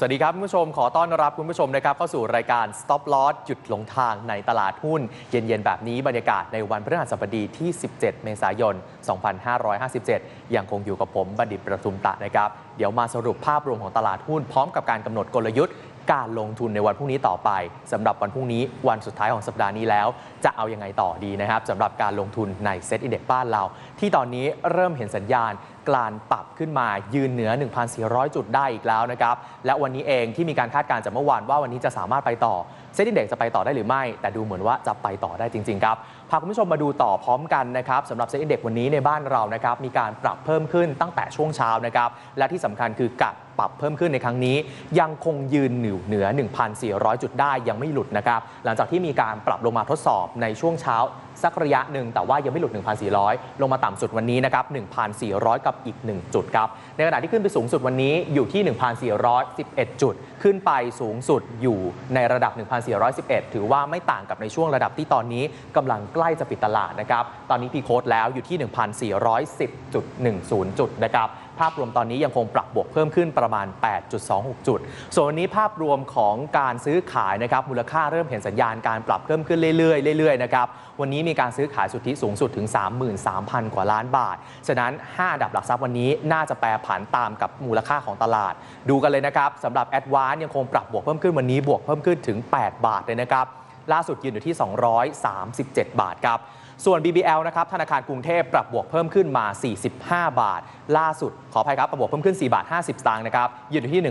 สวัสดีครับคุณผู้ชมขอต้อนรับคุณผู้ชมนะครับเข้าสู่รายการ Stop Loss หยุดหลงทางในตลาดหุ้น เย็น ๆ แบบนี้บรรยากาศในวันพฤหัสบดีที่ 17 เมษายน 2557 ยังคงอยู่กับผมบัณฑิตประทุมตะนะครับ เดี๋ยวมาสรุปภาพรวมของตลาดหุ้น พร้อมกับการกำหนดกลยุทธ์การลงทุนในวันพรุ่งนี้ต่อไปสำหรับวันพรุ่งนี้วันสุดท้ายของสัปดาห์นี้แล้ว จะเอายังไงต่อดีนะครับสำหรับการลงทุนในเซ็ตอินเด็กบ้านเรา ที่ตอนนี้เริ่มเห็นสัญญาณ การปรับขึ้นมายืนเหนือ 1,400 จุดได้อีกแล้วนะครับ และวันนี้เองที่มีการคาดการณ์จากเมื่อวานว่าวันนี้จะสามารถไปต่อเซ็ตอินเด็กจะไปต่อได้หรือไม่ แต่ดูเหมือนว่าจะไปต่อได้จริง ๆ ครับพาคุณผู้ชมมาดูต่อพร้อมกันนะครับสำหรับเซ็ตอินเด็กวันนี้ในบ้านเรานะครับมีการปรับเพิ่มขึ้นตั้งแต่ช่วงเช้านะครับและที่สำคัญคือกัดปรับเพิ่มขึ้นในครั้งนี้ ยังคงยืนอยู่เหนือ 1,400 จุดได้ยังไม่หลุดนะครับหลังจากที่มีการปรับลงมาทดสอบในช่วงเช้า สักระยะหนึ่งแต่ว่ายังไม่หลุด 1,400 ลงมาต่ำสุดวันนี้นะครับ 1,400 กับอีก 1 จุดครับ ในขณะที่ขึ้นไปสูงสุดวันนี้อยู่ที่ 1,411 จุด ขึ้นไปสูงสุดอยู่ในระดับ 1,411 ถือว่าไม่ต่างกับในช่วงระดับที่ตอนนี้กำลังใกล้จะปิดตลาดนะครับ ตอนนี้พีโค้ดแล้วอยู่ที่ 1,410.10 จุดนะครับ ภาพรวมตอนนี้ยังคงปรับบวกเพิ่มขึ้นประมาณ 8.26 จุด ส่วนวันนี้ภาพรวมของการซื้อขายนะครับ มูลค่าเริ่มเห็นสัญญาณการปรับเพิ่มขึ้นเรื่อยๆเรื่อยๆนะครับ วันนี้มีการซื้อขายสุทธิสูงสุดถึง 33,000 กว่าล้านบาท ฉะนั้น 5 ดับหลักทรัพย์วันนี้น่าจะแปรผันตามกับมูลค่าของตลาด ดูกันเลยนะครับสำหรับแอดวานยังคงปรับบวกเพิ่มขึ้นวันนี้บวกเพิ่มขึ้นถึง 8 บาทเลยนะครับล่าสุดยืนอยู่ที่ 237 บาทครับ ส่วน BBL นะครับ ธนาคารกรุงเทพปรับบวกเพิ่มขึ้นมา 45 บาท ล่าสุด ขออภัยครับ ปรับบวกเพิ่มขึ้น 4 บาท 50 สตางค์นะครับ ยืนอยู่ที่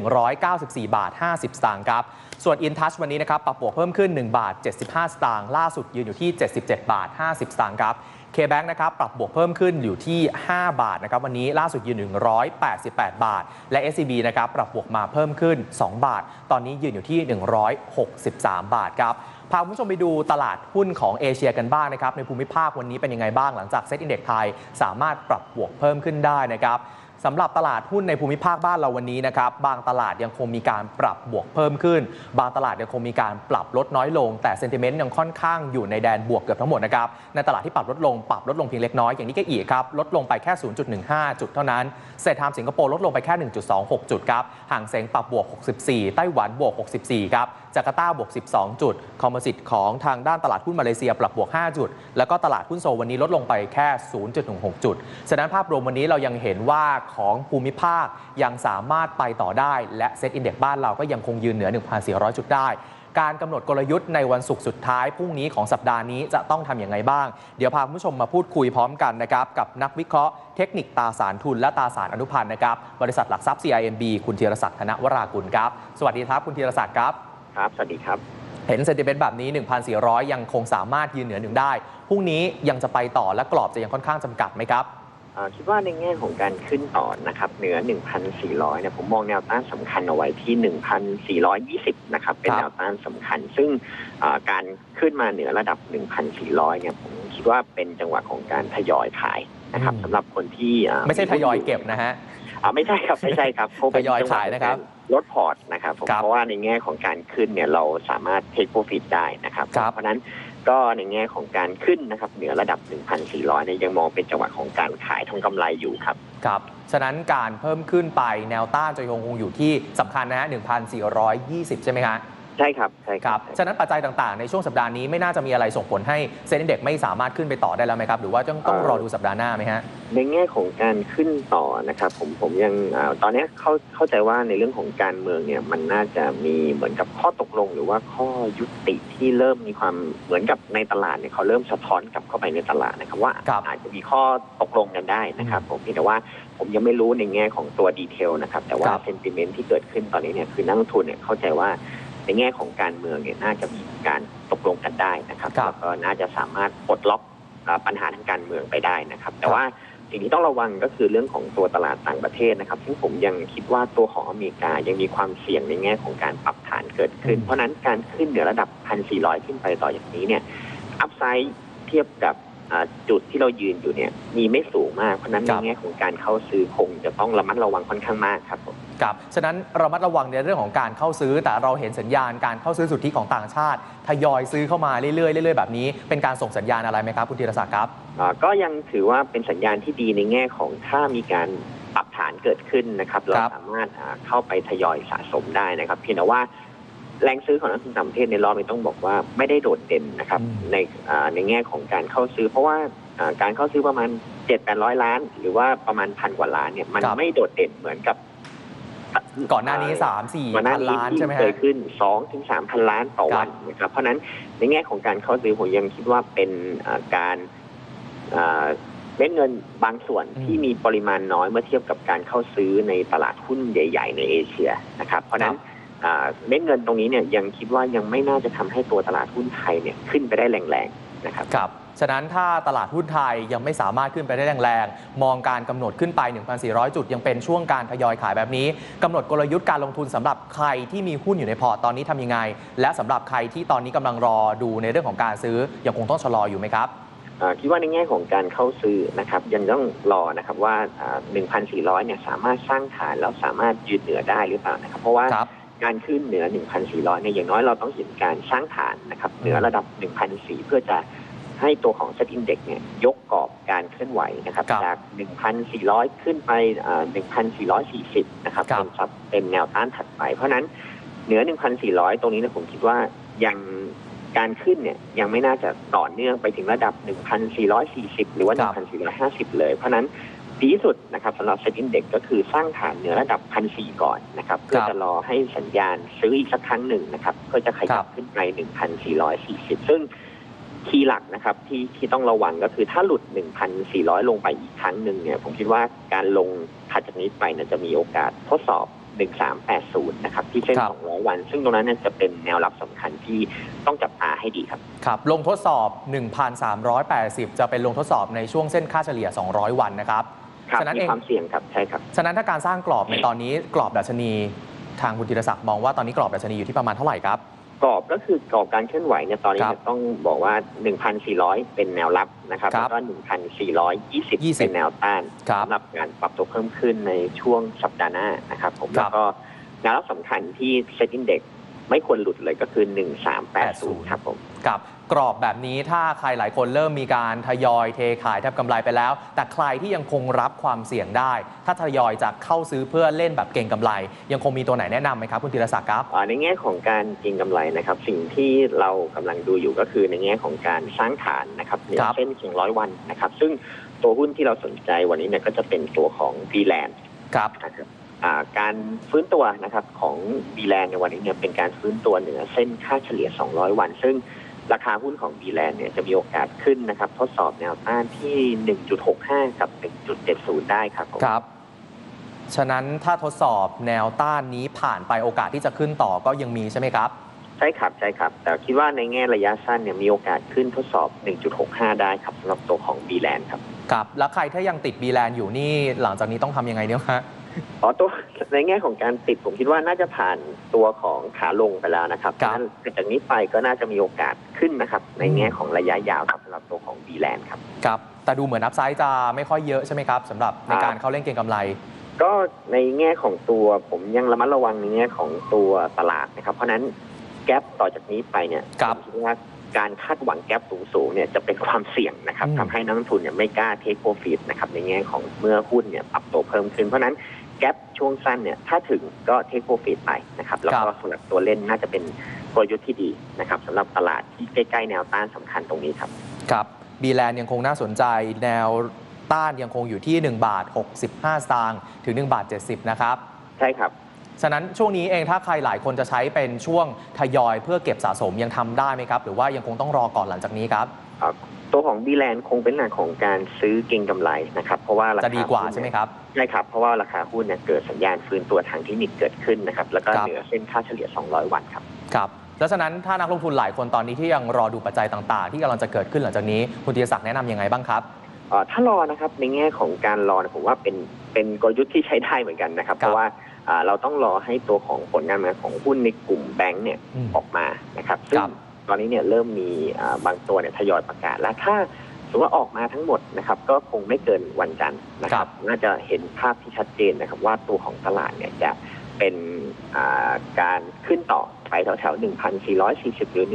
194 บาท 50 สตางค์ครับ ส่วน InTouch วันนี้นะครับ ปรับบวกเพิ่มขึ้น 1 บาท 75 สตางค์ ล่าสุดยืนอยู่ที่ 77 บาท 50 สตางค์ครับ KBank นะครับปรับบวกเพิ่มขึ้นอยู่ที่ 5 บาทนะครับวันนี้ล่าสุดยืน 188 บาท และ SCB นะครับปรับบวกมาเพิ่มขึ้น 2 บาท ตอนนี้ยืนอยู่ที่ 163 บาทครับพาคุณผู้ชมไปดูตลาดหุ้นของเอเชียกันบ้างนะครับในภูมิภาควันนี้เป็นยังไงบ้างหลังจากเซ็ตอินเด็กไทย สามารถปรับบวกเพิ่มขึ้นได้นะครับ สำหรับตลาดหุ้นในภูมิภาคบ้านเราวันนี้นะครับ บางตลาดยังคงมีการปรับบวกเพิ่มขึ้น บางตลาดยังคงมีการปรับลดน้อยลง แต่เซนติเมนต์ยังค่อนข้างอยู่ในแดนบวกเกือบทั้งหมดนะครับ ในตลาดที่ปรับลดลงปรับลดลงเพียงเล็กน้อยอย่างนี้ก็อีกครับ ลดลงไปแค่ 0.15 จุดเท่านั้น เซทามสิงคโปร์ลดลงไปแค่ 1.26 จุดครับ ห่างเซงปรับบวก 64 ไต้หวันบวก 64 ครับ จาการ์ตาบวก 12 จุด คอมโพสิตของทางด้านตลาดหุ้นมาเลเซียปรับบวก 5 จุด แล้วก็ตลาดหุ้นโซวันนี้ลดลงไปแค่ 0.16 จุด ฉะนั้นภาพรวมวันนี้เรายังเห็นว่าของภูมิภาคยังสามารถไปต่อได้ และเซ็ตอินเด็กซ์บ้านเราก็ยังคงยืนเหนือ 1,400 จุดได้การกำหนดกลยุทธ์ในวันศุกร์สุดท้ายพรุ่งนี้ของสัปดาห์นี้จะต้องทำอย่างไรบ้าง เดี๋ยวพาคุณผู้ชมมาพูดคุยพร้อมกันนะครับ กับนักวิเคราะห์เทคนิคตาสารทุนและตาสารอนุพันธ์นะครับ บริษัทหลักทรัพย์ CIMB คุณธีรศักดิ์ธนวรากุลครับ สวัสดีครับ คุณธีรศักดิ์ครับ ครับสวัสดีครับเห็นเซนติเมนต์แบบนี้ 1,400 ยังคงสามารถยืนเหนือหนึ่งได้ พรุ่งนี้ยังจะไปต่อและกรอบจะยังค่อนข้างจำกัดไหมครับอ่าคิดว่าในแง่ของการขึ้นต่อนะครับเหนือ 1,400เนี่ยผมมองแนวต้านสำคัญเอาไว้ที่ 1,420 นะครับ เป็นครับแนวต้านสำคัญ ซึ่งอ่าการขึ้นมาเหนือระดับ 1,400 เนี่ยผมคิดว่าเป็นจังหวะของการทยอยขายนะครับสำหรับคนที่อ่าไม่ใช่ทยอยเก็บนะฮะอ่าไม่ใช่ครับไม่ใช่ครับเขาเป็นทยอยจังหวะขายนะครับของก ลดพอร์ตนะครับผมครับเพราะว่าในแง่ของการขึ้นเนี่ยเราสามารถ take profit ได้นะครับ ครับเพราะฉะนั้นก็ในแง่ของการขึ้นนะครับเหนือระดับ 1,400เนี่ยยังมองเป็นจังหวะของการขายทองกำไรอยู่ครับ ครับ ฉะนั้นการเพิ่มขึ้นไปแนวต้านจะยังคงอยู่ที่สำคัญนะฮะ1,420 ใช่ไหมฮะ ใช่ครับใช่ครับ ฉะนั้นปัจจัยต่างๆ ในช่วงสัปดาห์นี้ไม่น่าจะมีอะไรส่งผลให้เซ็นดีเด็กไม่สามารถขึ้นไปต่อได้แล้วไหมครับ หรือว่าต้องต้องรอดูสัปดาห์หน้าไหมฮะ ในแง่ของการขึ้นต่อนะครับผมผมยังอ่าตอนนี้เข้าเข้าใจว่าในเรื่องของการเมืองเนี่ยมันน่าจะมีเหมือนกับข้อตกลง หรือว่าข้อยุติที่เริ่มมีความเหมือนกับในตลาดเนี่ยเขาเริ่มสะท้อนกลับเข้าไปในตลาดนะครับว่าครับอาจจะมีข้อตกลงกันได้นะครับ ผมเพียงแต่ว่าผมยังไม่รู้ในแง่ของตัวดีเทลนะครับแต่ว่าครับเซนติเมนต์ที่เกิดขึ้นตอนนี้เนี่ยคือนักลงทุนเนี่ยเข้าใจว่า ในแง่ของการเมืองเนี่ยน่าจะมีการตกลงกันได้นะครับครับ แล้วก็น่าจะสามารถปลดล็อกอ่าปัญหาทางการเมืองไปได้นะครับ แต่ครับว่าสิ่งที่ต้องระวังก็คือเรื่องของตัวตลาดต่างประเทศนะครับ ซึ่งผมยังคิดว่าตัวของอเมริกายังมีความเสี่ยงในแง่ของการปรับฐานเกิดขึ้นอืมเพราะฉะนั้นการขึ้นเหนือระดับ 1,400 ขึ้นไปต่ออย่างนี้เนี่ยอัพไซด์เทียบกับอ่าจุดที่เรายืนอยู่เนี่ยมีไม่สูงมากเพราะฉะนั้นคในรับ แง่ของการเข้าซื้อคงจะต้องระมัดระวังค่อนข้างมากครับผม ครับฉะนั้นระมัดระวังในเรื่องของการเข้าซื้อ แต่เราเห็นสัญญาณการเข้าซื้อสุทธิของต่างชาติทยอยซื้อเข้ามาเรื่อยๆเรื่อยๆแบบนี้เป็นการส่งสัญญาณอะไรไหมครับคุณธีรศักดิ์ครับอ่าก็ยังถือว่าเป็นสัญญาณที่ดีในแง่ของถ้ามีการปรับฐานเกิดขึ้นนะครับ เราครับสามารถอ่าเข้าไปทยอยสะสมได้นะครับเพียงแต่ว่าแรงซื้อของนักลงทุนต่างประเทศในรอบนี้ต้องบอกว่าไม่ได้โดดเด่นนะครับอืมในอ่าในแง่ของการเข้าซื้อ เพราะว่าอ่าการเข้าซื้อประมาณเจ็ดแปดร้อยล้าน หรือว่าประมาณพันกว่าล้านเนี่ยมันครับไม่โดดเด่นเหมือนกับ ก่อนหน้านี้3 4ก่อนหน้าพันนี้ล้านที่ใช่ไหมเคฮะ ยขึ้น2ถึง3พันล้านต่อวันนะครับ เพราะฉะนั้นในแง่ของการเข้าซื้อผมยังคิดว่าเป็นอ่าการอ่าเม็ดเงินบางส่วนอืม ที่มีปริมาณน้อยเมื่อเทียบกับการเข้าซื้อในตลาดหุ้นใหญ่ ๆ ในเอเชียนะครับ เพราะฉะนั้นอ่าเม็ดเงินตรงนี้เนี่ยยังคิดว่ายังไม่น่าจะทำให้ตัวตลาดหุ้นไทยเนี่ยขึ้นไปได้แรงๆนะครับ ครับ ฉะนั้นถ้าตลาดหุ้นไทยยังไม่สามารถขึ้นไปได้แรงๆ มองการกำหนดขึ้นไป 1,400 จุด ยังเป็นช่วงการทยอยขายแบบนี้กำหนดกลยุทธ์การลงทุนสำหรับใครที่มีหุ้นอยู่ในพอร์ตตอนนี้ทำยังไง และสำหรับใครที่ตอนนี้กำลังรอดูในเรื่องของการซื้อยังคงต้องชะลออยู่ไหมครับอ่าคิดว่าในแง่ของการเข้าซื้อนะครับยังต้องรอนะครับว่าอ่า1,400 เนี่ยสามารถสร้างฐานแล้วสามารถยืนเหนือได้หรือเปล่านะครับเพราะว่าครับการขึ้นเหนือ 1,400 เนี่ยอย่างน้อยเราต้องเห็นการสร้างฐานนะครับเหนือระดับ 1,400 เพื่อจะ ให้ตัวของ Set Index เนี่ยยกกรอบการเคลื่อนไหวนะครับ ครับจาก 1,400 ขึ้นไปอ่า1,440 นะครับครับ เป็นซับเป็นแนวต้านถัดไป เพราะฉะนั้นเหนือ 1,400 ตรงนี้เนี่ยผมคิดว่ายังการขึ้นเนี่ยยังไม่น่าจะต่อเนื่องไปถึงระดับ 1,440 หรือว่า ครับ 1,450 เลย เพราะฉะนั้นดีที่สุดนะครับสำหรับ Set Index ก็คือสร้างฐานเหนือระดับ 1,400 ก่อนนะครับเพื่อจะรอให้สัญญาณซื้ออีกสักครั้งหนึ่งนะครับเพื่อจะขยับขึ้นไป 1,440 ซึ่ง คีย์หลักนะครับที่ที่ต้องระวังก็คือถ้าหลุด 1,400 ลงไปอีกครั้งหนึ่งเนี่ยผมคิดว่าการลงถัดจากนี้ไปเนี่ยจะมีโอกาสทดสอบ 1380 นะครับ ที่เส้นครับ200 วัน ซึ่งตรงนั้นเนี่ยจะเป็นแนวรับสำคัญที่ต้องจับตาให้ดีครับ ครับ ลงทดสอบ 1,380 จะเป็นลงทดสอบในช่วงเส้นค่าเฉลี่ย 200 วันนะครับครับฉะนั้นมีเองความเสี่ยงครับใช่ครับฉะนั้นถ้าการสร้างกรอบในตอนนี้กรอบดัชนี ทางคุณธีรศักดิ์มองว่าตอนนี้กรอบดัชนีอยู่ที่ประมาณเท่าไหร่ครับ กรอบก็คือกรอบการเคลื่อนไหวเนี่ยตอนนี้ครับเนี่ยต้องบอกว่า 1,400 เป็นแนวรับนะครับครับแล้วก็1,420เป็นแนวต้านครับสำหรับการปรับตัวเพิ่มขึ้นในช่วงสัปดาห์หน้านะครับผมครัแล้บวก็แนวรับสำคัญที่ Set Index ไม่ควรหลุดเลยก็คือ 1380 ครับผมกับกรอบแบบนี้ถ้าใครหลายคนเริ่มมีการทยอยเทขายทำกำไรไปแล้ว แต่ใครที่ยังคงรับความเสี่ยงได้ ถ้าทยอยจะเข้าซื้อเพื่อเล่นแบบเก่งกำไร ยังคงมีตัวไหนแนะนำไหมครับคุณธีรศักดิ์ครับอ่าในแง่ของการเก็งกำไรนะครับสิ่งที่เรากำลังดูอยู่ก็คือในแง่ของการสร้างฐานนะครับเหนือครับเส้น200วันนะครับซึ่งตัวหุ้นที่เราสนใจวันนี้เนี่ยก็จะเป็นตัวของ v l a n d ครับนะครับอ่า การฟื้นตัวนะครับของ v l a n d ในวันนี้เนี่ยเป็นการฟื้นตัวเหนือเส้นค่าเฉลี่ย 200 วัน ซึ่งราคาหุ้นของ v l a n d เนี่ยจะมีโอกาสขึ้นนะครับ ทดสอบแนวต้านที่ 1.65 กับ 1.70 ได้ครับผมครับ ฉะนั้นถ้าทดสอบแนวต้านนี้ผ่านไปโอกาสที่จะขึ้นต่อก็ยังมีใช่ไหมครับ ใช่ครับ ใช่ครับ แต่คิดว่าในแง่ระยะสั้นเนี่ยมีโอกาสขึ้นทดสอบ 1.65 ได้ครับสำหรับตัวของ b l a n d ครับครับ แล้วใครถ้ายังติดบีแลนอยู่นี่หลังจากนี้ต้องทำยังไงเนี่ยฮะ อ๋อตัวในแง่ของการติดผมคิดว่าน่าจะผ่านตัวของขาลงไปแล้วนะครับครับ นั้นจากนี้ไปก็น่าจะมีโอกาสขึ้นนะครับ ในแง่ของระยะยาวครับสำหรับตัวของ b l a n d ครับ ครับ แต่ดูเหมือนอัพไซด์จะไม่ค่อยเยอะใช่ไหมครับสำหรับในการเข้าเล่นเก็งกำไร ก็ในแง่ของตัวผมยังระมัดระวังในแง่ของตัวตลาดนะครับ เพราะฉะนั้นแกลบต่อจากนี้ไปเนี่ยครับผมคิดว่าการคาดหวังแกลบสูงๆเนี่ยจะเป็นความเสี่ยงนะครับอืม ทำให้นักลงทุนเนี่ยไม่กล้าเทคโปรฟิตนะครับในแง่ของเมื่อหุ้นเนี่ยปรับตัวเพิ่มขึ้น เพราะฉะนั้น แกลบช่วงสั้นเนี่ยถ้าถึงก็เทคโปรฟิตไปนะครับแล้วก็สำหรับตัวเล่นน่าจะเป็นกลยุทธ์ที่ดีนะครับสำหรับตลาดที่ใกล้ๆแนวต้านสำคัญตรงนี้ครับครับบีแลนยังคงน่าสนใจแนวต้านยังคงอยู่ที่ 1 บาท 65 สตางค์ถึง 1 บาท 70 นะครับ ใช่ครับ ฉะนั้นช่วงนี้เองถ้าใครหลายคนจะใช้เป็นช่วงทยอยเพื่อเก็บสะสมยังทำได้ไหมครับ หรือว่ายังคงต้องรอก่อนหลังจากนี้ครับ ตัวของบีแลนคงเป็นหลักของการซื้อเก็งกำไรนะครับเพราะว่าราคาจะดีกว่าหุ้นใช่ไหมเนี่ยครับใช่ครับ เพราะว่าราคาหุ้นเนี่ยเกิดสัญญาณฟื้นตัวทางเทคนิคเกิดขึ้นนะครับแล้วก็ครับเหนือเส้นค่าเฉลี่ย 200 วันครับครับแล้วฉะนั้นถ้านักลงทุนหลายคนตอนนี้ที่ยังรอดูปัจจัยต่างๆ ที่กำลังจะเกิดขึ้นหลังจากนี้คุณธีรศักดิ์แนะนำยังไงบ้างครับเอ่อถ้ารอนะครับในแง่ของการรอเนี่ยผมว่าเป็นเป็นกลยุทธ์ที่ใช้ได้เหมือนกันนะครับครับเพราะว่าอ่าเราต้องรอให้ตัวของผลงานงานของหุ้นในกลุ่มแบงก์เนี่ยอืมออกมานะครับซึ่งครับ ตอนนี้เนี่ยเริ่มมีอ่าบางตัวเนี่ยทยอยประกาศแล้วถ้าสมมติว่าออกมาทั้งหมดนะครับก็คงไม่เกินวันจันทร์นะคครัรับบน่าจะเห็นภาพที่ชัดเจนนะครับ ว่าตัวของตลาดเนี่ยจะเป็นอ่าการขึ้นต่อไปแถวๆ1,440 หรือ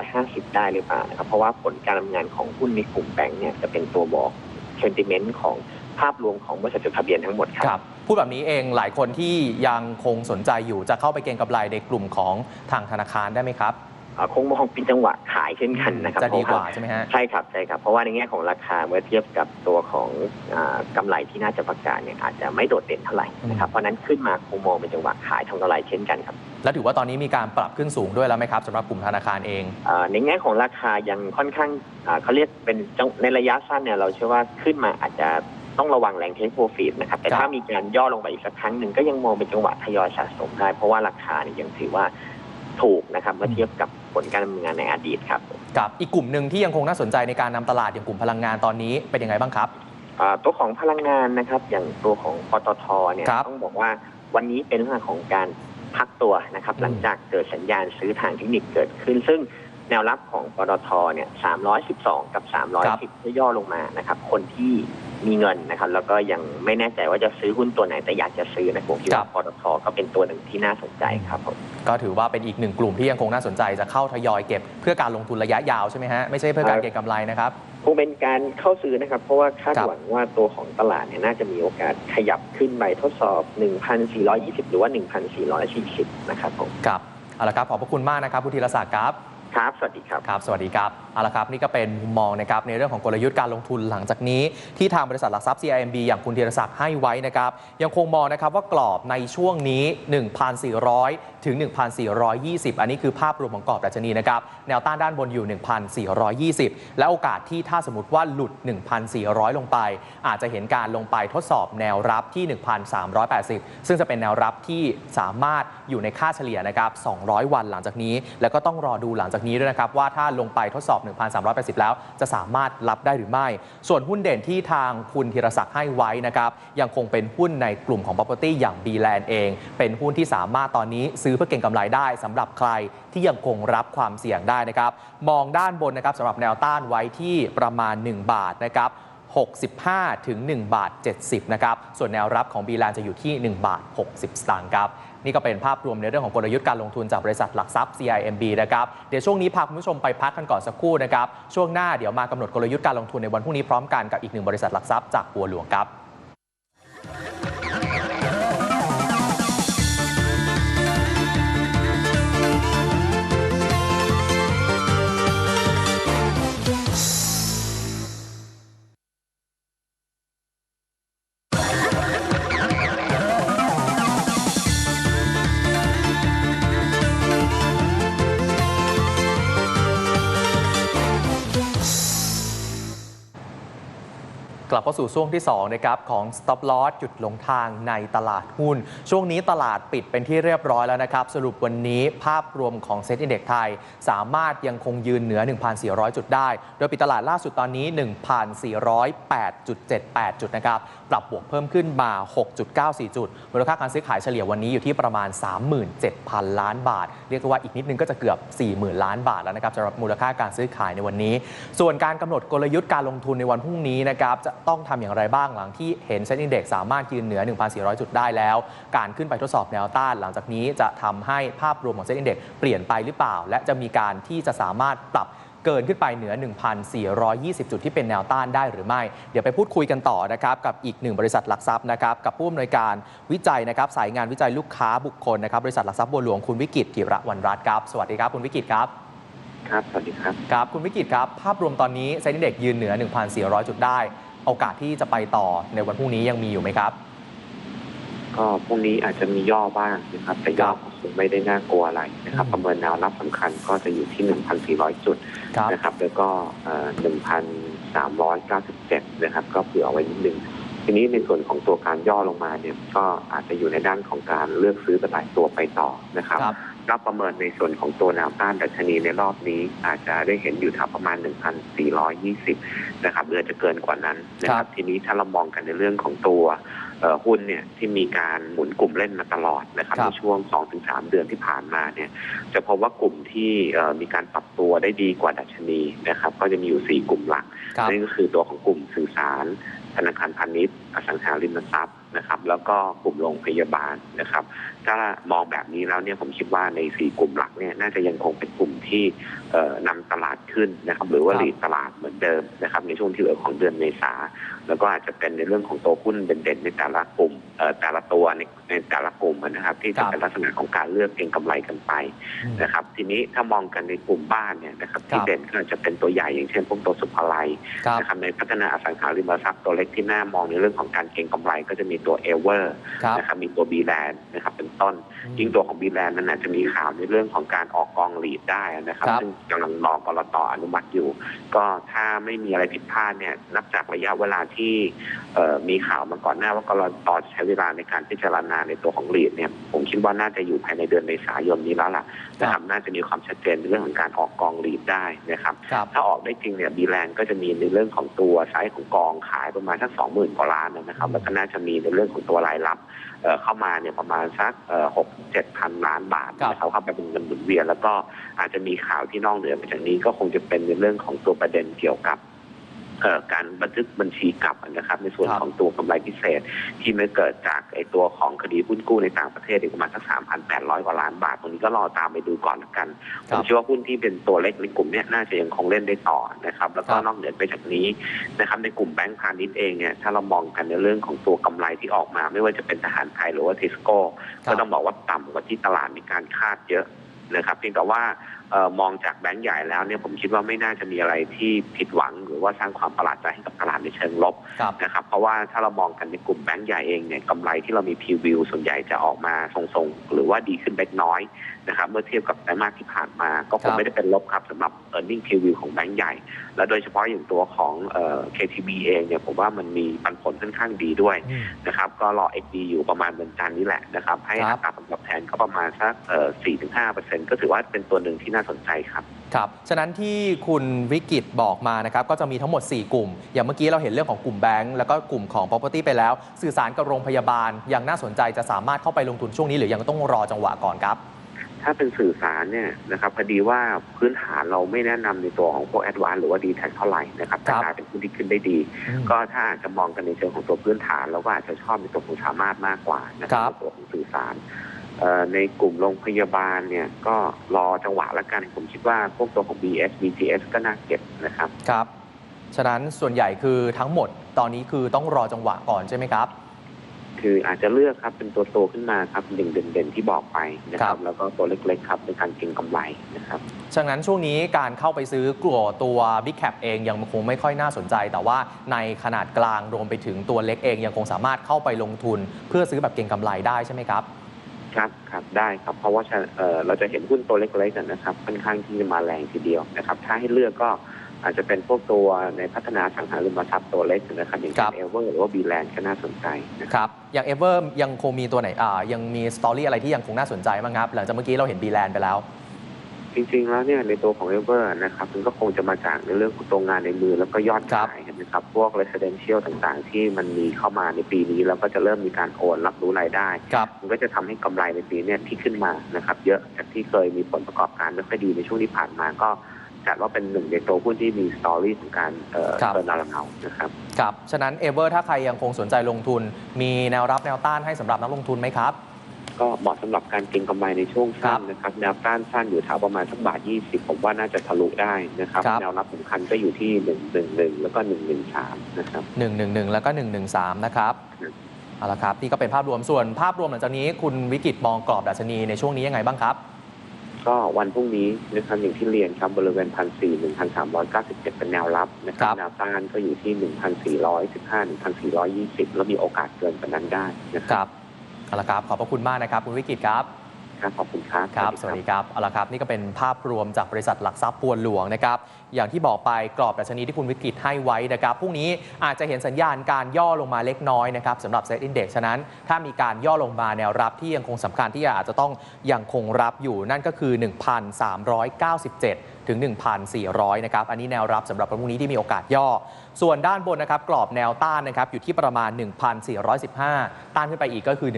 1,450 ได้หรือเปล่านะครับเพราะว่าผลการทำงานของหุ้นในกลุ่มแบงก์เนี่ยจะเป็นตัวบอกเซนติเมนต์ของภาพรวมของบริษัทจดทะเบียนทั้งหมดครับครับพูดแบบนี้เองหลายคนที่ยังคงสนใจอยู่จะเข้าไปเก็งกำไรในกลุ่มของทางธนาคารได้ไหมครับอ่า คงมองเป็นจังหวะขายเช่นกันนะครับจะดีกว่าเพระใช่ไหมฮะใช่ครับใช่ครับ เพราะว่าในแง่ของราคาเมื่อเทียบกับตัวของอากำไรที่น่าจะประกาศเนี่ยอาจจะไม่โดดเด่นเท่าไหร่นะครับเพราะฉะนั้นขึ้นมาคงมองเป็นจังหวะขายทำกำไรเช่นกันครับแล้วถือว่าตอนนี้มีการปรับขึ้นสูงด้วยแล้วไหมครับสำหรับกลุ่มธนาคารเองอ่าในแง่ของราคายังค่อนข้างอ่าเขาเรียกเป็นจังในระยะสั้นเนี่ยเราเชื่อว่าขึ้นมาอาจจะต้องระวังแรงเทคโปรฟิตนะครับ แต่ครับถ้ามีการย่อลงไปอีกสักครั้งหนึ่งก็ยังมองเป็นจังหวะทยอยสะสมได้ เพราะว่าราคาเนี่ยยังถือว่า ถูกนะครับเมื่อเทียบกับผลการดำเนินงานในอดีตครับกับอีกกลุ่มหนึ่งที่ยังคงน่าสนใจในการนำตลาดอย่างกลุ่มพลังงานตอนนี้เป็นยังไงบ้างครับอ่าตัวของพลังงานนะครับ อย่างตัวของปตทเนี่ยครับต้องบอกว่าวันนี้เป็นเรื่องของการพักตัวนะครับอืมหลังจากเกิดสัญญาณซื้อทางเทคนิคเกิดขึ้น ซึ่งแนวรับของปตทเนี่ย312 กับ 310ที่ย่อลงมานะครับ คนที่ มีเงินนะครับ แล้วก็ยังไม่แน่ใจว่าจะซื้อหุ้นตัวไหนแต่อยากจะซื้อนะผมคิดว่าปตทก็เป็นตัวหนึ่งที่น่าสนใจครับผมก็ถือว่าเป็นอีกหนึ่งกลุ่มที่ยังคงน่าสนใจจะเข้าทยอยเก็บเพื่อการลงทุนระยะยาวใช่ไหมฮะไม่ใช่เพื่อการเก็งกำไรนะครับคงเป็นการเข้าซื้อนะครับ เพราะว่าคาดครับหวังว่าตัวของตลาดเนี่ยน่าจะมีโอกาสขยับขึ้นไปทดสอบ 1,420 หรือว่า 1,440 นะครับผมครับเอาละครับขอบพระคุณมากนะครับคุณธีรศักดิ์ครับ ครับ สวัสดีครับ ครับ สวัสดีครับ เอาละครับ นี่ก็เป็นมุมมองนะครับในเรื่องของกลยุทธ์การลงทุนหลังจากนี้ ที่ทางบริษัทหลักทรัพย์ CIMB อย่างคุณธีรศักดิ์ให้ไว้นะครับ ยังคงมองนะครับว่ากรอบในช่วงนี้ 1,400 ถึง 1,420 อันนี้คือภาพรวมของกรอบดัชนีนะครับ แนวต้านด้านบนอยู่ 1,420 และโอกาสที่ถ้าสมมติว่าหลุด 1,400 ลงไป อาจจะเห็นการลงไปทดสอบแนวรับที่ 1,380 ซึ่งจะเป็นแนวรับที่สามารถอยู่ในค่าเฉลี่ยนะครับ 200 วันหลังจากนี้ แล้วก็ต้องรอดูหลังจากนี้ด้วยนะครับว่าถ้าลงไปทดสอบ 1,380 แล้ว จะสามารถรับได้หรือไม่ ส่วนหุ้นเด่นที่ทางคุณธีรศักดิ์ให้ไว้นะครับยังคงเป็นหุ้นในกลุ่มของ property อย่าง b l a n d เอง เป็นหุ้นที่สามารถตอนนี้ซื้อเพื่อเก็งกำไรได้สำหรับใครที่ยังคงรับความเสี่ยงได้นะครับมองด้านบนนะครับสำหรับแนวต้านไว้ที่ประมาณ 1 บาทนะครับ65 ถึง 1 บาท 70 นะครับ ส่วนแนวรับของ b ีแลนจะอยู่ที่ 1 บาท 60 สตางค์ครับ นี่ก็เป็นภาพรวมในเรื่องของกลยุทธ์การลงทุนจากบริษัทหลักทรัพย์ CIMB นะครับเดี๋ยวช่วงนี้พาคุณผู้ชมไปพักกันก่อนสักครู่นะครับช่วงหน้าเดี๋ยวมากำหนดกลยุทธ์การลงทุนในวันพรุ่งนี้พร้อมกันกับอีกหนึ่งบริษัทหลักทรัพย์จากบัวหลวงครับ ลับเข้าสู่ช่วงที่2นะครับของ stop loss จุดหลงทางในตลาดหุ้น ช่วงนี้ตลาดปิดเป็นที่เรียบร้อยแล้วนะครับ สรุปวันนี้ภาพรวมของเซ็ตอินเด็กไทย สามารถยังคงยืนเหนือ 1,400 จุดได้ โดยปิดตลาดล่าสุดตอนนี้ 1,408.78 จุดนะครับ ปรับบวกเพิ่มขึ้นมา 6.94 จุด มูลค่าการซื้อขายเฉลี่ยวันนี้อยู่ที่ประมาณ 37,000 ล้านบาท เรียกได้ว่าอีกนิดนึงก็จะเกือบ 40,000 ล้านบาทแล้วนะครับสำหรับมูลค่าการซื้อขายในวันนี้ ส่วนการกำหนดกลยุทธ์การลงทุนในวันพรุ่งนี้นะครับจะต้องทำอย่างไรบ้างหลังที่เห็นเซ็นดิ้งเด็กสามารถยืนเหนือ 1,400 จุดได้แล้ว การขึ้นไปทดสอบแนวต้าน หลังจากนี้จะทำให้ภาพรวมของเซ็นดิ้งเด็กเปลี่ยนไปหรือเปล่า และจะมีการที่จะสามารถปรับเกินขึ้นไปเหนือ 1,420 จุดที่เป็นแนวต้านได้หรือไม่ เดี๋ยวไปพูดคุยกันต่อนะครับกับอีกหนึ่งบริษัทหลักทรัพย์นะครับกับผู้อำนวยการวิจัยนะครับสายงานวิจัยลูกค้าบุคคลนะครับบริษัทหลักทรัพย์บัวหลวงคุณวิกิตกิระวันรัตน์ครับ สวัสดีครับคุณวิกิตครับ ครับ สวัสดีครับ ครับคุณวิกิตครับ ภาพรวมตอนนี้เซ็นดิ้งเด็กยืนเหนือ 1,400 จุดได้ โอกาสที่จะไปต่อในวันพรุ่งนี้ยังมีอยู่ไหมครับ ก็พรุ่งนี้อาจจะมีย่อบ้างนะครับ แต่ย่อก็คงไม่ได้น่ากลัวอะไรนะครับอืมประเมินแนวรับสำคัญก็จะอยู่ที่ 1,400 จุดครับนะครับ แล้วก็เอ่อ1,397 นะครับ ก็เผื่อเอาไว้นิดนึงทีนี้ในส่วนของตัวการย่อลงมาเนี่ยก็อาจจะอยู่ในด้านของการเลือกซื้อกระต่ายตัวไปต่อนะครับครับ ก็ประเมินในส่วนของตัวแนวต้านดัชนีในรอบนี้ อาจจะได้เห็นอยู่แถวประมาณ 1,420 นะครับหรืออาจจะเกินกว่านั้นนะคครัรับบทีนี้ถ้าเรามองกันในเรื่องของตัวเอ่อหุ้นเนี่ยที่มีการหมุนกลุ่มเล่นมาตลอดนะครับครับในช่วง 2-3 เดือนที่ผ่านมาเนี่ยจะพบว่ากลุ่มที่เอ่อมีการปรับตัวได้ดีกว่าดัชนีนะครับก็จะมีอยู่ 4 กลุ่มหลักครับนั่นก็คือตัวของกลุ่มสื่อสารธนาคารพาณิชย์อสังหาริมทรัพย์นะครับแล้วก็กลุ่มโรงพยาบาลนะครับ ถ้ามองแบบนี้แล้วเนี่ยผมคิดว่าในสี่กลุ่มหลักเนี่ยน่าจะยังคงเป็นกลุ่มที่เอ่อนำตลาดขึ้นนะครับหรือว่าครับหลีดตลาดเหมือนเดิมนะครับในช่วงที่เหลือของเดือนเมษาแล้วก็อาจจะเป็นในเรื่องของตัวหุ้นเด่นๆในแต่ละกลุ่มเอ่อแต่ละตัวในในแต่ละกลุ่มนะครับที่ครัจะบเป็นลักษณะของการเลือกเก็งกำไรกันไปอืมนะครับทีนี้ถ้ามองกันในกลุ่มบ้านเนี่ยนะครับคที่รับเด่นก็อาจจะเป็นตัวใหญ่อย่างเช่นพวกตัวสุภาลัยครับนะครับในพัฒนาอสังหาริมทรัพย์ตัวเล็กที่น่ามองในเรื่องของการเก็งกำไรก็จะมีตัวเอเวอร์ครับนะครับมีตัวบีแลนด์นะครับเป็นต้น ยิ่งตัวของบีแลนด์นั้นอาจจะมีข่าวในเรื่องของการออกกองหลีดได้นะครับครับซึ่งกำลังรอกรตอนุมัติอยู่ ก็ถ้าไม่มีอะไรผิดพลาดเนี่ยนับจากระยะเวลาที่เอ่อมีข่าวมาก่อนหน้าว่ากรตจะใช้เวลาในการพิจารณาในตัวของหลีดเนี่ยผมคิดว่าน่าจะอยู่ภายในเดือนเมษายนนี้แล้วล่ะนะครับน่าจะมีความชัดเจนในเรื่องของการออกกองหลีดได้นะครับครับ ถ้าออกได้จริงเนี่ยบีแลนด์ก็จะมีในเรื่องของตัวไซส์ของกองขายประมาณสักสองหมื่นกว่าล้านนะครับแล้วก็น่าจะมีในเรื่องของตัวรายรับเอ่อเข้ามาเนี่ยประมาณสักหกเจ็ดพันล้านบาทครับนะครับเข้าไปเป็นเงินหมุนเวียนแล้วก็อาจจะมีข่าวที่นอกเหนือไปจากนี้ก็คงจะเป็นในเรื่องของตัวประเด็นเกี่ยวกับเอ่อ การบันทึกบัญชีกลับนะครับ ในส่วนครับของตัวกำไรพิเศษ ที่ไม่เกิดจากไอตัวของคดีหุ้นกู้ในต่างประเทศอีกประมาณสักสามพันแปดร้อยกว่าล้านบาทตรงนี้ก็รอตามไปดูก่อนละกันคผรัมบเชื่อว่าหุ้นที่เป็นตัวเล็กในกลุ่มเนี้ยน่าจะยังคงเล่นได้ต่อนะครับ แล้วก็ครับนอกเหนือไปจากนี้นะครับ ในกลุ่มแบงก์พาณิชย์เองเนี่ยถ้าเรามองกันในเรื่องของตัวกำไรที่ออกมา ไม่ว่าจะเป็นทหารไทยหรือว่าทิสโก้ครัก็บต้องบอกว่าต่ำกว่าที่ตลาดมีการคาดเยอะนะครับเพียงแต่ว่าเอ่อมองจากแบงก์ใหญ่แล้วเนี่ยผมคิดว่าไม่น่าจะมีอะไรที่ผิดหวัง หรือว่าสร้างความประหลาดใจให้กับตลาดในเชิงลบครับนะครับเพราะว่าถ้าเรามองกันในกลุ่มแบงก์ใหญ่เองเนี่ยกำไรที่เรามีพรีวิวส่วนใหญ่จะออกมาทรงๆ หรือว่าดีขึ้นเล็กน้อยนะครับเมื่อเทียบกับไตรมาสที่ผ่านมา ก็คครังบไม่ได้เป็นลบครับสำหรับ e a r n i n g preview ของแบงก์ใหญ่ และโดยเฉพาะอย่างตัวของเอ่อ KTB เองเนี่ยผมว่ามันมีปันผลค่อนข้างดีด้วยอืมนะครับก็รอ XD อยู่ประมาณเดือนจันทร์นี้แหละนะครับให้ครัอับตราผลตอบแทนก็ประมาณสักเอ่อ4-5%ก็ถือว่าเป็นตัวหนึ่งที่น่าสนใจครับครับฉะนั้นที่คุณวิกิตบอกมานะครับก็จะมีทั้งหมด 4 กลุ่ม อย่างเมื่อกี้เราเห็นเรื่องของกลุ่มแบงก์แล้วก็กลุ่มของ property ไปแล้ว สื่อสารกับโรงพยาบาลยังน่าสนใจจะสามารถเข้าไปลงทุนช่วงนี้หรือยังต้องรอจังหวะก่อนครับ ถ้าเป็นสื่อสารเนี่ยนะครับพอดีว่าพื้นฐานเราไม่แนะนำในตัวของพวกแอดวานหรือว่าดีแท็เท่าไหร่นะครับแต่ครับกลายเป็นหุ้นที่ขึ้นได้ดี ก็ถ้าอาจจะมองกันในเชิงของตัวพื้นฐานเราก็อาจจะชอบในตัวของสามารถมากกว่านะคครัรับบในตัวของสื่อสารเอ่อ ในกลุ่มโรงพยาบาลเนี่ยก็รอจังหวะละกัน ผมคิดว่าพวกตัวของ BS BTS ก็น่าเก็บนะครับ ครับ ฉะนั้นส่วนใหญ่คือทั้งหมดตอนนี้คือต้องรอจังหวะก่อนใช่ไหมครับ คืออาจจะเลือกครับเป็นตัวโตขึ้นมาครับหนึ่งเด่นๆที่บอกไปนะคครัรับบแล้วก็ตัวเล็กๆครับในการเก็งกำไรนะครับฉะนั้นช่วงนี้การเข้าไปซื้อกลัวตัว Big Cap เองยังคงไม่ค่อยน่าสนใจ แต่ว่าในขนาดกลางรวมไปถึงตัวเล็กเองยังคงสามารถเข้าไปลงทุน เพื่อซื้อแบบเก็งกำไรได้ใช่ไหมครับ ครับครับได้ครับ เพราะว่าเอ่อเราจะเห็นหุ้นตัวเล็กๆกันนะครับค่อนข้างที่จะมาแรงทีเดียวนะครับ ถ้าให้เลือกก็อาจจะเป็นพวกตัวในพัฒนาสังหาริมทรัพย์ตัวเล็กนะครับอย่างครัเช่บนเอเวอร์หรือว่าบีแลนด์ก็น่าสนใจนะคครับรับอย่าง Ever ยังคงมีตัวไหนอ่ายังมีสตอรี่อะไรที่ยังคงน่าสนใจบ้างครับหลังจากเมื่อกี้เราเห็น b ีแลนไปแล้ว จริงๆแล้วเนี่ยในตัวของเอเวอร์นะครับมันก็คงจะมาจากในเรื่องของตัวงานในมือแล้วก็ยอดครับขายนะครับ พวก residential ต่างๆ ที่มันมีเข้ามาในปีนี้ แล้วก็จะเริ่มมีการโอนรับรู้รายได้ครับมันก็จะทำให้กำไรในปีเนี้ที่ขึ้นมานะครับ เยอะจากที่เคยมีผลประกอบการไม่ค่อยดีในช่วงที่ผ่านมาก็จัดว่าเป็นหนึ่งในตัวหุ้นที่มีสตอรี่ของการเอ่อครับเทิร์นอารานะครับ ครับ ฉะนั้น Ever ถ้าใครยังคงสนใจลงทุน มีแนวรับแนวต้านให้สำหรับนักลงทุนไหมครับ ก็เหมาะสำหรับการเก็งกำไรในช่วงสั้นครับนะครับแนวต้านสั้นอยู่แถวประมาณสักบาทยี่สิบผมว่าน่าจะทะลุได้นะครับครับแนวรับสำคัญก็อยู่ที่หนึ่งหนึ่งหนึ่งแล้วก็หนึ่งหนึ่งสามนะครับ111แล้วก็113นะครับครับเอาละครับนี่ก็เป็นภาพรวมส่วนภาพรวมหลังจากนี้ คุณวิกิตมองกรอบดัชนีในช่วงนี้ยังไงบ้างครับก็วันพรุ่งนี้นะครับอย่างที่เรียนครับบริเวณพันสี่หนึ่งพันสามร้อยเก้าสิบเจ็ดเป็นแนวรับนะครัครับบแนวต้านก็อยู่ที่หนึ่งพันสี่ร้อยสิบห้าหนึ่งพันสี่ร้อยยี่สิบแล้วมีโอกาสเกินกว่านั้นได้นะคครับรับ เอาละครับขอบพระคุณมากนะครับคุณวิกิตครับครับขอบคุณครับครับ สวัสดีครับเอาละครับนี่ก็เป็นภาพรวมจากบริษัทหลักทรัพย์ปวนหลวงนะครับอย่างที่บอกไปกรอบดัชนีที่คุณวิกฤตให้ไว้นะครับพรุ่งนี้อาจจะเห็นสัญญาณการย่อลงมาเล็กน้อยนะครับสำหรับเซ็ตอินเด็กซ์ฉะนั้น ถ้ามีการย่อลงมาแนวรับที่ยังคงสำคัญที่อาจจะต้องยังคงรับอยู่นั่นก็คือ 1,397 ถึง 1,400 นะครับ อันนี้แนวรับสำหรับวันพรุ่งนี้ที่มีโอกาสย่อ ส่วนด้านบนนะครับ กรอบแนวต้านนะครับอยู่ที่ประมาณ 1,415 ต้านขึ้นไปอีกก็คือ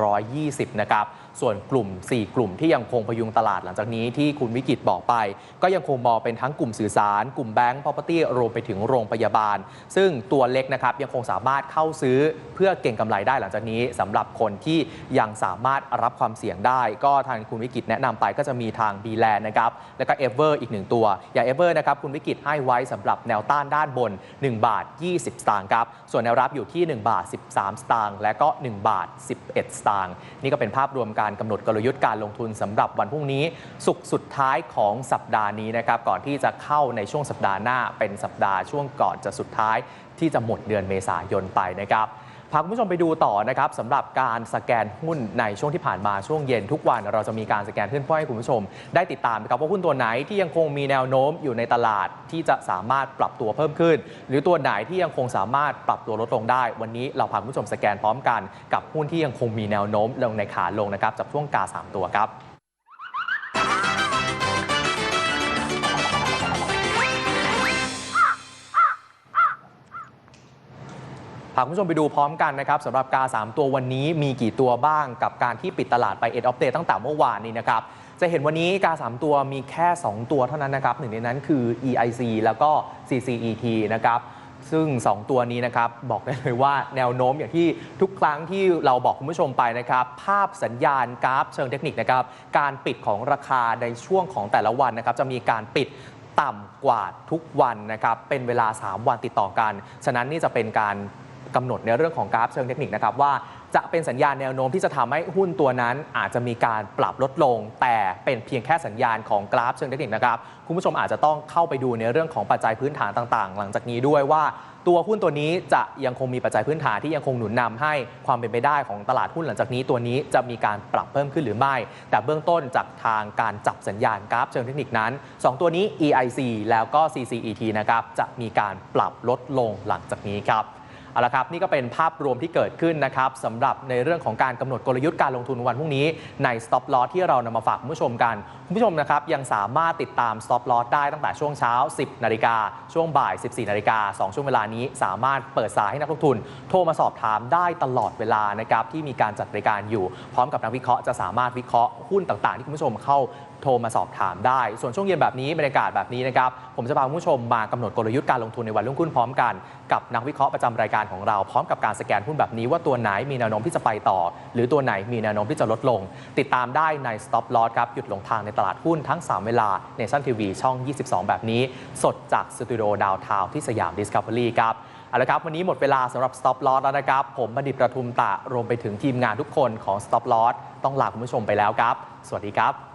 1,420 นะครับ ส่วนกลุ่ม 4 กลุ่มที่ยังคงพยุงตลาดหลังจากนี้ที่คุณวิกิตบอกไป ก็ยังคงมองเป็นทั้งกลุ่มสื่อสาร กลุ่มแบงก์ property รวมไปถึงโรงพยาบาล ซึ่งตัวเล็กนะครับยังคงสามารถเข้าซื้อเพื่อเก่งกำไรได้หลังจากนี้สำหรับคนที่ยังสามารถรับความเสี่ยงได้ ก็ทางคุณวิกิตแนะนำไปก็จะมีทาง b ีแลนนะครับแล้วก็เอเวอร์อีกหนึ่งตัว อย่างเอเวอร์นะครับคุณวิกิตให้ไว้สำหรับแนวต้านด้านบน 1 บาท 20 สตางค์ครับส่วนแนวรับอยู่ที่ 1 บาท 13 สตางค์และก็ 1 บาท 11 สตางค์นี่ก็เป็นภาพรวมการกำหนดกลยุทธ์การลงทุนสำหรับวันพรุ่งนี้ สุกสุดท้ายของสัปดาห์นี้นะครับก่อนที่จะเข้าในช่วงสัปดาห์หน้าเป็นสัปดาห์ช่วงก่อนจะสุดท้ายที่จะหมดเดือนเมษายนไปนะครับ พาคุณผู้ชมไปดูต่อนะครับสำหรับการสแกนหุ้นในช่วงที่ผ่านมาช่วงเย็นทุกวันเราจะมีการสแกนหุ้นเพื่อให้คุณผู้ชม ได้ติดตามนะครับว่าหุ้นตัวไหนที่ยังคงมีแนวโน้มอยู่ในตลาดที่จะสามารถปรับตัวเพิ่มขึ้น หรือตัวไหนที่ยังคงสามารถปรับตัวลดลงได้ วันนี้เราพาคุณผู้ชมสแกนพร้อมกัน กับหุ้นที่ยังคงมีแนวโน้มลงในขาลงนะครับจากช่วงกาสามตัวครับ พาคุณผู้ชมไปดูพร้อมกันนะครับสำหรับกา 3 ตัววันนี้มีกี่ตัวบ้างกับการที่ปิดตลาดไปเอ็ดออฟเดตตั้งแต่เมื่อวานนี้นะครับจะเห็นวันนี้กา 3 ตัวมีแค่ 2 ตัวเท่านั้นนะครับหนึ่งในนั้นคือ EIC แล้วก็ CCET นะครับซึ่ง 2 ตัวนี้นะครับบอกได้เลยว่าแนวโน้มอย่างที่ทุกครั้งที่เราบอกคุณผู้ชมไปนะครับ ภาพสัญญาณกราฟเชิงเทคนิคนะครับการปิดของราคาในช่วงของแต่ละวันนะครับจะมีการปิดต่ำกว่าทุกวันนะครับเป็นเวลา 3 วันติดต่อกัน ฉะนั้นนี่จะเป็นการ กำหนดในเรื่องของกราฟเชิงเทคนิคนะครับว่าจะเป็นสัญญาณแนวโน้มที่จะทำให้หุ้นตัวนั้นอาจจะมีการปรับลดลง แต่เป็นเพียงแค่สัญญาณของกราฟเชิงเทคนิคนะครับคุณผู้ชมอาจจะต้องเข้าไปดูในเรื่องของปัจจัยพื้นฐานต่างๆ หลังจากนี้ด้วยว่าตัวหุ้นตัวนี้จะยังคงมีปัจจัยพื้นฐานที่ยังคงหนุนนำให้ความเป็นไปได้ของตลาดหุ้นหลังจากนี้ตัวนี้จะมีการปรับเพิ่มขึ้นหรือไม่ แต่เบื้องต้นจากทางการจับสัญญาณกราฟเชิงเทคนิคนั้น 2 ตัวนี้ EIC แล้วก็ CCET นะครับจะมีการปรับลดลงหลังจากนี้ครับ เอาละครับนี่ก็เป็นภาพรวมที่เกิดขึ้นนะครับสำหรับในเรื่องของการกำหนดกลยุทธ์การลงทุนวันพรุ่งนี้ใน stop loss ที่เรานำมาฝากคุณผู้ชมกันคุณผู้ชมนะครับยังสามารถติดตาม stop loss ได้ตั้งแต่ช่วงเช้า 10 นาฬิกา ช่วงบ่าย 14 นาฬิกา 2 ช่วงเวลานี้สามารถเปิดสายให้นักลงทุน โทรมาสอบถามได้ตลอดเวลานะครับที่มีการจัดบริการอยู่ พร้อมกับนักวิเคราะห์จะสามารถวิเคราะห์หุ้นต่าง ๆ ที่คุณผู้ชมเข้าโทรมาสอบถามได้ ส่วนช่วงเย็นแบบนี้บรรยากาศแบบนี้นะครับ ผมจะพาคุณผู้ชมมากำหนดกลยุทธ์การลงทุนในวันรุ่งขึ้นพร้อมกัน กับนักวิเคราะห์ประจำรายการของเรา พร้อมกับการสแกนหุ้นแบบนี้ว่าตัวไหนมีแนวโน้มที่จะไปต่อ หรือตัวไหนมีแนวโน้มที่จะลดลง ติดตามได้ใน stop loss ครับหยุดลงทางในตลาดหุ้นทั้ง 3 เวลาในซันทีวีช่อง 22 แบบนี้ สดจากสตูดิโอดาวทาวที่สยามดิสคัฟเวอรี่ครับเอาละครับ วันนี้หมดเวลาสำหรับ Stop Loss แล้วนะครับ ผมบัณฑิตประทุมตะรวมไปถึงทีมงานทุกคนของ Stop Loss ต้องลาคุณผู้ชมไปแล้วครับ สวัสดีครับ